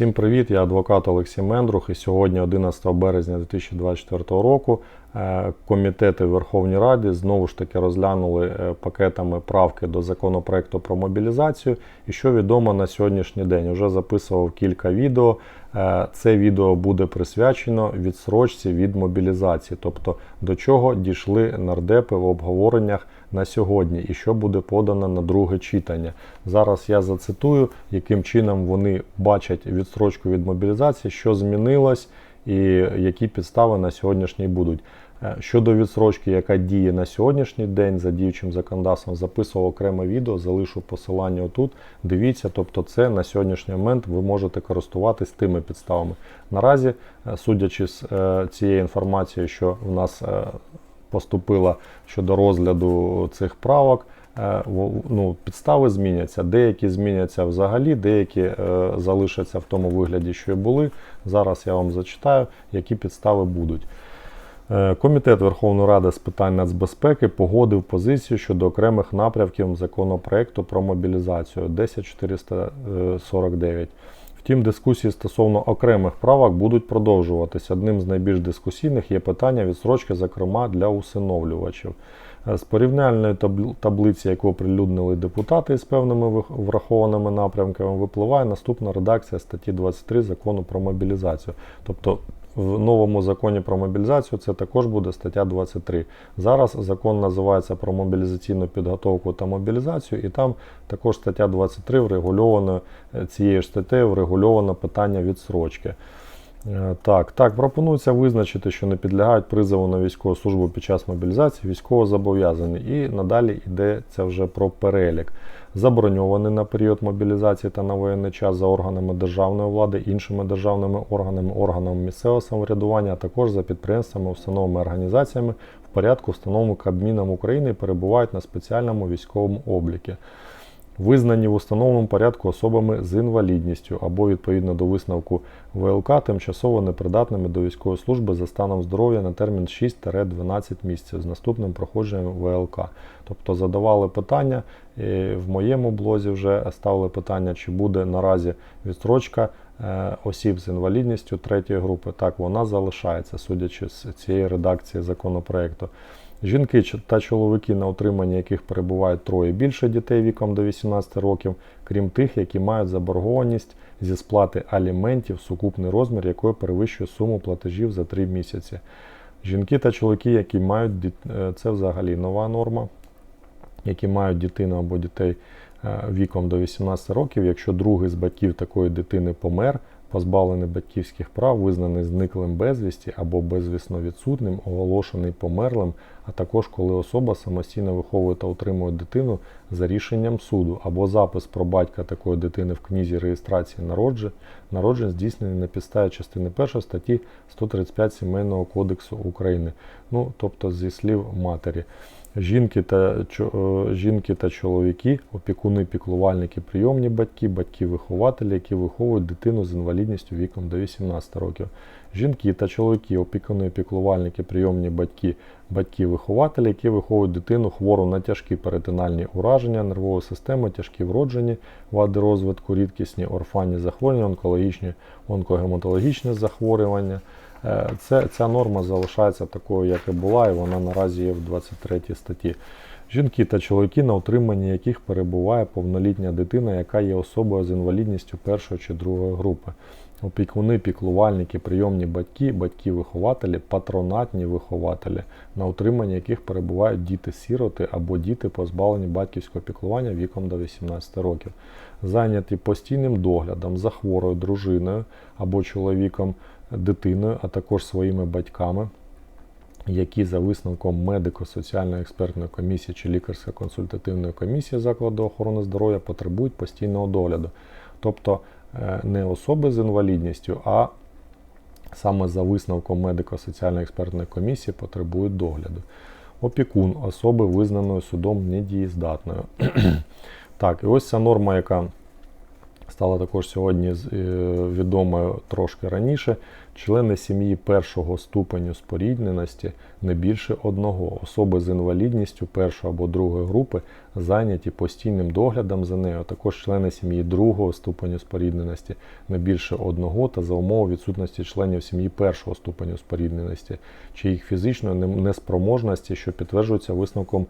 Всім привіт! Я адвокат Олексій Мендрух. І сьогодні, 11 березня 2024 року, е, комітети Верховній Раді знову ж таки розглянули е, пакетами правки до законопроекту про мобілізацію. І що відомо на сьогоднішній день, уже записував кілька відео. Е, Це відео буде присвячено відсрочці від мобілізації, тобто до чого дійшли нардепи в обговореннях на сьогодні і що буде подано на друге читання. Зараз я зацитую, яким чином вони бачать відстрочку від мобілізації, що змінилось і які підстави на сьогоднішній будуть. Е, Щодо відсрочки, яка діє на сьогоднішній день за діючим законодавством, записував окреме відео, залишу посилання отут. Дивіться, тобто це на сьогоднішній момент ви можете користуватись тими підставами. Наразі, е, судячи з е, цієї інформації, що в нас поступила щодо розгляду цих правок. е, Ну, підстави зміняться, деякі зміняться взагалі, деякі е, залишаться в тому вигляді, що і були. Зараз я вам зачитаю, які підстави будуть. Е, Комітет Верховної Ради з питань нацбезпеки погодив позицію щодо окремих напрямків законопроекту про мобілізацію 10449. Втім, дискусії стосовно окремих правок будуть продовжуватися. Одним з найбільш дискусійних є питання відсрочки, зокрема для усиновлювачів. Е, З порівняльної таблиці, яку оприлюднили депутати з певними врахованими напрямками, випливає наступна редакція статті 23 закону про мобілізацію. Тобто в новому законі про мобілізацію це також буде стаття 23. Зараз закон називається про мобілізаційну підготовку та мобілізацію, і там також стаття 23 врегульовано е, цією ж статтею врегульовано питання відсрочки. Е, Так, так, пропонується визначити, що не підлягають призову на військову службу під час мобілізації військовозобов'язані. І надалі йдеться вже про перелік. Заброньований на період мобілізації та на воєнний час за органами державної влади, іншими державними органами, органами місцевого самоврядування, а також за підприємствами, установами, організаціями в порядку, встановленому Кабміном України, перебувають на спеціальному військовому обліку визнані в установленому порядку особами з інвалідністю або відповідно до висновку ВЛК тимчасово непридатними до військової служби за станом здоров'я на термін 6-12 місяців з наступним проходженням ВЛК. Тобто задавали питання, і в моєму блозі вже ставили питання, чи буде наразі відстрочка е, осіб з інвалідністю третьої групи. Так, вона залишається, судячи з цієї редакції законопроекту. Жінки та чоловіки, на утриманні яких перебувають троє більше дітей віком до 18 років, крім тих, які мають заборгованість зі сплати аліментів, сукупний розмір якої перевищує суму платежів за 3 місяці. Жінки та чоловіки, які мають е, це взагалі нова норма, які мають дитину або дітей е, віком до 18 років, якщо другий з батьків такої дитини помер, позбавлений батьківських прав, визнаний зниклим безвісті або безвісно відсутним, оголошений померлим, а також коли особа самостійно виховує та утримує дитину за рішенням суду, або запис про батька такої дитини в книзі реєстрації народжень, народжень здійснений на підставі частини 1 статті 135 Сімейного кодексу України, ну тобто зі слів матері. Жінки та, е, жінки та чоловіки, опікуни, піклувальники, прийомні батьки, батьки-вихователі, які виховують дитину з інвалідністю віком до 18 років. Жінки та чоловіки, опікуни, піклувальники, прийомні батьки, батьки-вихователі, які виховують дитину хвору на тяжкі перитинальні ураження нервової системи, тяжкі вроджені вади розвитку, рідкісні орфанні захворювання, онкологічні, онкогематологічні захворювання. Е, Це, ця норма залишається такою, як і була, і вона наразі є в 23 статті. Жінки та чоловіки, на утриманні яких перебуває повнолітня дитина, яка є особою з інвалідністю першої чи другої групи. Опікуни, піклувальники, прийомні батьки, батьки-вихователі, патронатні вихователі, на утриманні яких перебувають діти-сіроти або діти, позбавлені батьківського піклування віком до 18 років, зайняті постійним доглядом за хворою дружиною або чоловіком, дитиною, а також своїми батьками, які за висновком медико-соціальної експертної комісії чи лікарсько-консультативної комісії закладу охорони здоров'я потребують постійного догляду. Тобто е, не особи з інвалідністю, а саме за висновком медико-соціальної експертної комісії потребують догляду. Опікун особи, визнаної судом недієздатною. так, і ось ця норма, яка стало також сьогодні е, відомою трошки раніше. Члени сім'ї першого ступеню спорідненості не більше одного. Особи з інвалідністю першої або другої групи зайняті постійним доглядом за нею. а Також члени сім'ї другого ступеню спорідненості не більше одного та за умови відсутності членів сім'ї першого ступеню спорідненості чи їх фізичної неспроможності, що підтверджується висновком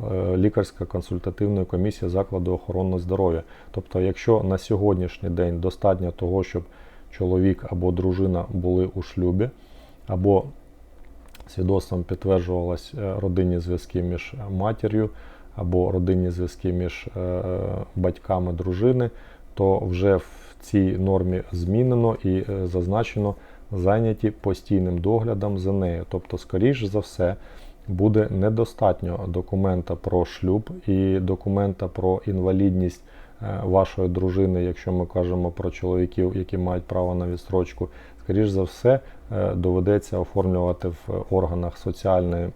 е, лікарсько-консультативної комісії закладу охорони здоров'я. Тобто, якщо на сьогоднішній день достатньо того, щоб чоловік або дружина були у шлюбі, або свідоцтвом підтверджувалась е, родинні зв'язки між матір'ю або родинні зв'язки між е, батьками дружини, то вже в цій нормі змінено і зазначено зайняті постійним доглядом за нею. Тобто, скоріш за все, буде недостатньо документа про шлюб і документа про інвалідність е, вашої дружини, якщо ми кажемо про чоловіків, які мають право на відстрочку. Скоріш за все, е, доведеться оформлювати в органах соціальної,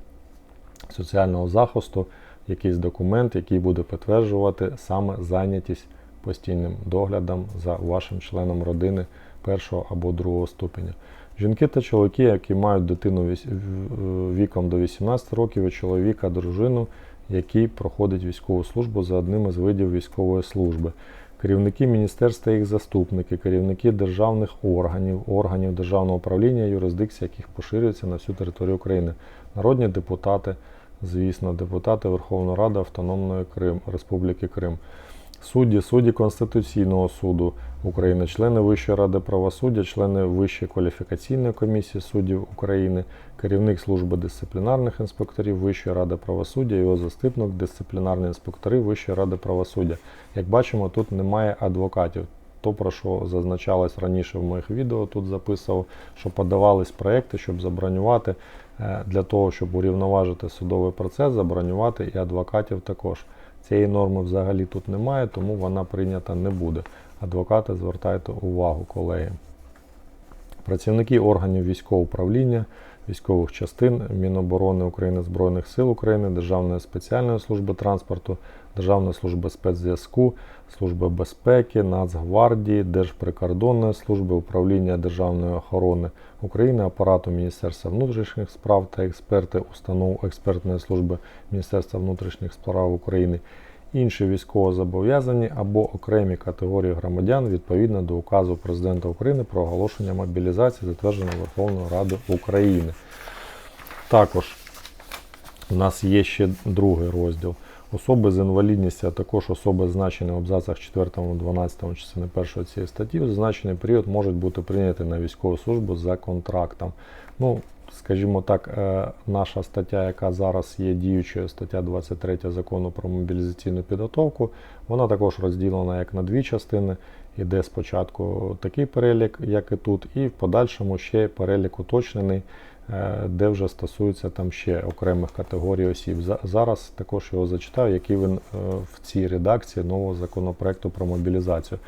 соціального захисту якийсь документ, який буде підтверджувати саме зайнятість постійним доглядом за вашим членом родини першого або другого ступеня. Жінки та чоловіки, які мають дитину віком до 18 років, і чоловіка, дружину, який проходить військову службу за одним із видів військової служби. Керівники міністерств та їх заступники, керівники державних органів, органів державного управління, юрисдикції, яких поширюється на всю територію України, народні депутати, звісно, депутати Верховної Ради Автономної Крим, Республіки Крим, судді, судді Конституційного суду України, члени Вищої ради правосуддя, члени Вищої кваліфікаційної комісії суддів України, керівник служби дисциплінарних інспекторів Вищої ради правосуддя, його заступник дисциплінарні інспектори Вищої ради правосуддя. Як бачимо, тут немає адвокатів. То, про що зазначалось раніше в моїх відео, тут записував, що подавались проекти, щоб забронювати для того, щоб урівноважити судовий процес, забронювати і адвокатів також. Цієї норми взагалі тут немає, тому вона прийнята не буде. Адвокати, звертайте увагу, колеги. Працівники органів військового управління, військових частин Міноборони України, Збройних сил України, Державної спеціальної служби транспорту, Державної служби спецзв'язку, Служби безпеки, Нацгвардії, Держприкордонної служби, Управління Державної охорони України, апарату Міністерства внутрішніх справ та експерти установ експертної служби Міністерства внутрішніх справ України, інші військовозобов'язані або окремі категорії громадян відповідно до указу Президента України про оголошення мобілізації, затвердженого Верховною Радою України. Також у нас є ще другий розділ. Особи з інвалідністю, а також особи, зазначені в абзацах 4, 12 частини 1 цієї статті, в зазначений період можуть бути прийняті на військову службу за контрактом. Ну, скажімо так, е, наша стаття, яка зараз є діючою, стаття 23 закону про мобілізаційну підготовку, вона також розділена як на дві частини. Іде спочатку такий перелік, як і тут, і в подальшому ще перелік уточнений, е, де вже стосується там ще окремих категорій осіб. Зараз також його зачитаю, який він е, в цій редакції нового законопроекту про мобілізацію.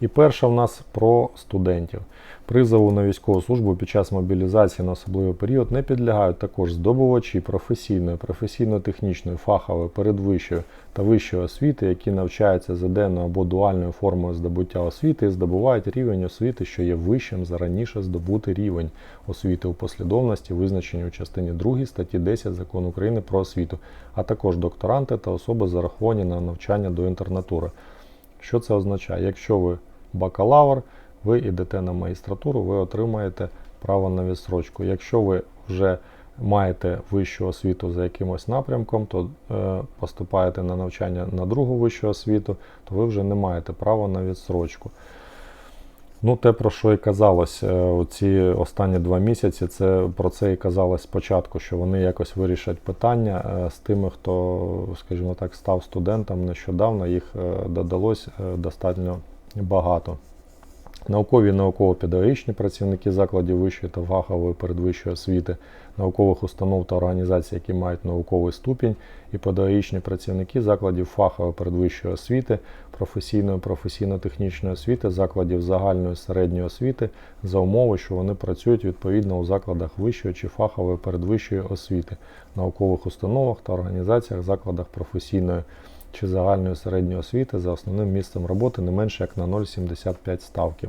І перша в нас про студентів. Призову на військову службу під час мобілізації на особливий період не підлягають також здобувачі професійної, професійно-технічної, фахової, передвищої та вищої освіти, які навчаються за денною або дуальною формою здобуття освіти і здобувають рівень освіти, що є вищим за раніше здобутий рівень освіти у послідовності, визначені у частині 2 статті 10 Закону України про освіту, а також докторанти та особи зараховані на навчання до інтернатури. Що це означає? Якщо ви бакалавр, ви йдете на магістратуру, ви отримаєте право на відстрочку. Якщо ви вже маєте вищу освіту за якимось напрямком, то е, поступаєте на навчання на другу вищу освіту, то ви вже не маєте права на відстрочку. Ну, те, про що і казалось у ці останні два місяці, це про це і казалось спочатку, що вони якось вирішать питання е, з тими, хто, скажімо так, став студентом нещодавно, їх е, додалось е, достатньо багато. Наукові і науково-педагогічні працівники закладів вищої та фахової передвищої освіти, наукових установ та організацій, які мають науковий ступінь, і педагогічні працівники закладів фахової передвищої освіти, професійної професійно-технічної освіти, закладів загальної середньої освіти за умови, що вони працюють відповідно у закладах вищої чи фахової передвищої освіти, наукових установах та організаціях, закладах професійної чи загальної середньої освіти за основним місцем роботи не менше як на 0,75 ставки.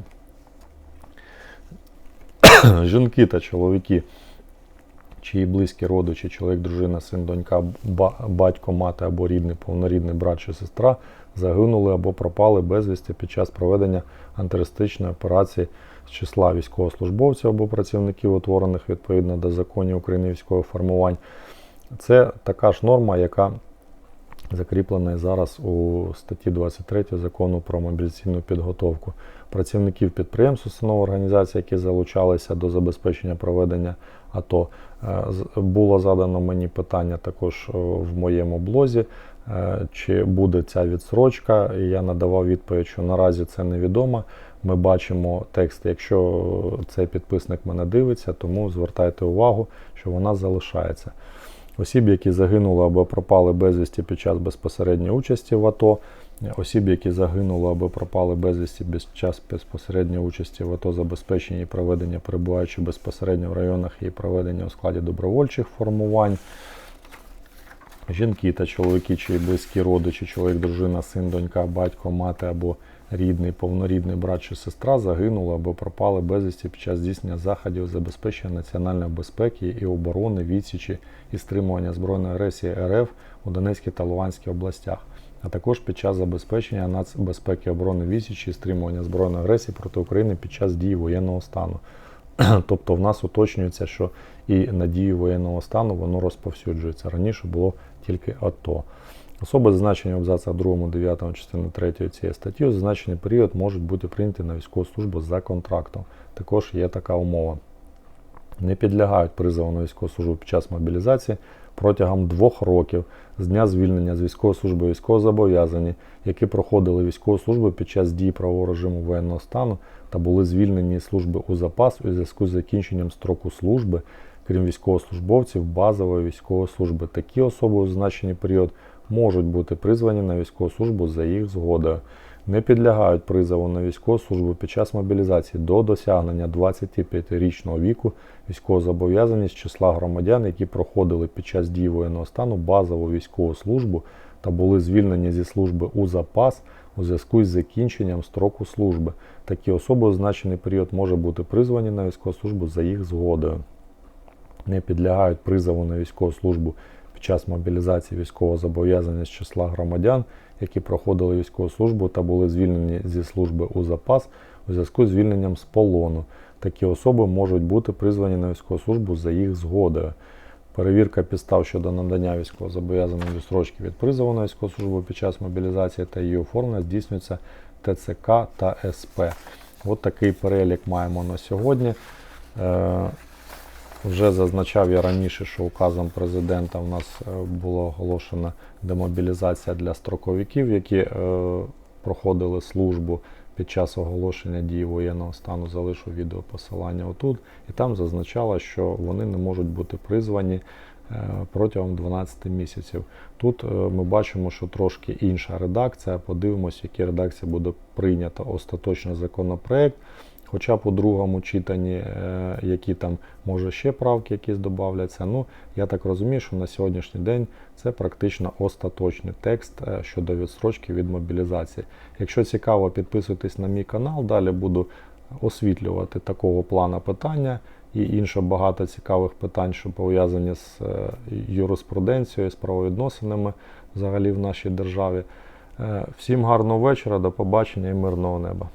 Жінки та чоловіки, чиї близькі родичі, чоловік, дружина, син, донька, батько, мати або рідний, повнорідний брат чи сестра загинули або пропали безвісти під час проведення антитерористичної операції з числа військовослужбовців або працівників, утворених відповідно до законів України військових формувань. Це така ж норма, яка закріплена і зараз у статті 23 закону про мобілізаційну підготовку. Працівників підприємств, установ організацій, які залучалися до забезпечення проведення АТО. Е, Було задано мені питання також е, в моєму блозі, е, чи буде ця відсрочка. Я надавав відповідь, що наразі це невідомо. Ми бачимо текст, якщо цей підписник мене дивиться, тому звертайте увагу, що вона залишається. Осіб, які загинули або пропали безвісті під час безпосередньої участі в АТО, осіб, які загинули або пропали безвісті під час безпосередньої участі в АТО, забезпечення і проведення, перебуваючи безпосередньо в районах і проведення у складі добровольчих формувань. Жінки та чоловіки, чиї близькі родичі, чоловік, дружина, син, донька, батько, мати або рідний, повнорідний брат чи сестра загинули або пропали безвісті під час здійснення заходів забезпечення національної безпеки і оборони, відсічі і стримування збройної агресії РФ у Донецькій та Луганській областях, а також під час забезпечення нацбезпеки оборони відсічі і стримування збройної агресії проти України під час дії воєнного стану. Тобто в нас уточнюється, що і на дію воєнного стану воно розповсюджується. Раніше було тільки АТО. Особи, зазначені в абзацах 2, 9 частини 3 цієї статті, у зазначений період можуть бути прийняті на військову службу за контрактом. Також є така умова. Не підлягають призову на військову службу під час мобілізації протягом двох років з дня звільнення з військової служби військовозобов'язані, які проходили військову службу під час дії правового режиму воєнного стану та були звільнені з служби у запас у зв'язку з закінченням строку служби, крім військовослужбовців базової військової служби. Такі особи у зазначений період можуть бути призвані на військову службу за їх згодою. Не підлягають призову на військову службу під час мобілізації до досягнення 25-річного віку військовозобов'язані з числа громадян, які проходили під час дії воєнного стану базову військову службу та були звільнені зі служби у запас у зв'язку з закінченням строку служби. Такі особи у значений період може бути призвані на військову службу за їх згодою. Не підлягають призову на військову службу під час мобілізації військовозобов'язаних з числа громадян, які проходили військову службу та були звільнені зі служби у запас у зв'язку з звільненням з полону. Такі особи можуть бути призвані на військову службу за їх згодою. Перевірка підстав щодо надання військовозобов'язаної відстрочки від призову на військову службу під час мобілізації та її оформлення здійснюється ТЦК та СП. От такий перелік маємо на сьогодні. Вже зазначав я раніше, що указом президента в нас е, була оголошена демобілізація для строковиків, які е, проходили службу під час оголошення дії воєнного стану. Залишу відео посилання отут. І там зазначало, що вони не можуть бути призвані е, протягом 12 місяців. Тут ми бачимо, що трошки інша редакція. Подивимось, в якій редакції буде прийнято остаточно законопроект. Хоча б у другому читанні, е, які там може ще правки якісь додавляться. Ну, я так розумію, що на сьогоднішній день це практично остаточний текст е, щодо відстрочки від мобілізації. Якщо цікаво, підписуйтесь на мій канал, далі буду освітлювати такого плану питання і інше багато цікавих питань, що пов'язані з е, юриспруденцією, з правовідносинами взагалі в нашій державі. Всім гарного вечора, до побачення і мирного неба.